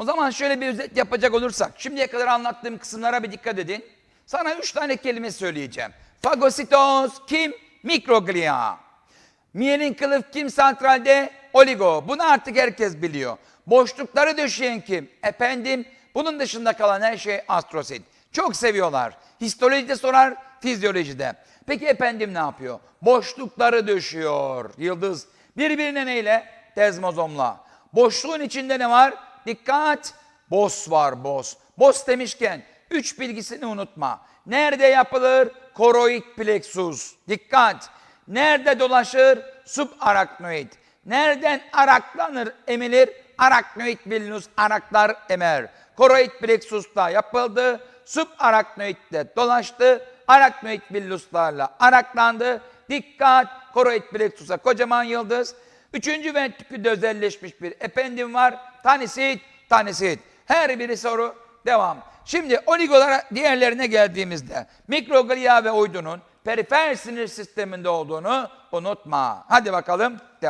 O zaman şöyle bir özet yapacak olursak, şimdiye kadar anlattığım kısımlara bir dikkat edin. Sana üç tane kelime söyleyeceğim. Fagositoz, kim? Mikroglia. Miyelin kılıf kim santralde? Oligo. Bunu artık herkes biliyor. Boşlukları döşeyen kim? Efendim, bunun dışında kalan her şey astrosit. Çok seviyorlar. Histolojide sorar, fizyolojide. Peki efendim ne yapıyor? Boşlukları döşüyor. Yıldız. Birbirine neyle? Tezmozomla. Boşluğun içinde ne var? Dikkat! Bos var bos. Bos demişken üç bilgisini unutma. Nerede yapılır? Koroid plexus. Dikkat! Nerede dolaşır? Subaraknoid. Nereden araklanır, emilir? Araknoid vilnus, araklar emer. Koroid plexus'ta yapıldı. Subaraknoid'de dolaştı. Araknoid villuslarla araklandı. Dikkat! Koroid plexus'a kocaman yıldız. Üçüncü ventrikülde özelleşmiş bir ependim var. Tanisit, tanisit. Her biri soru devam. Şimdi oligolara diğerlerine geldiğimizde mikroglia ve uydunun perifer sinir sisteminde olduğunu unutma. Hadi bakalım devam.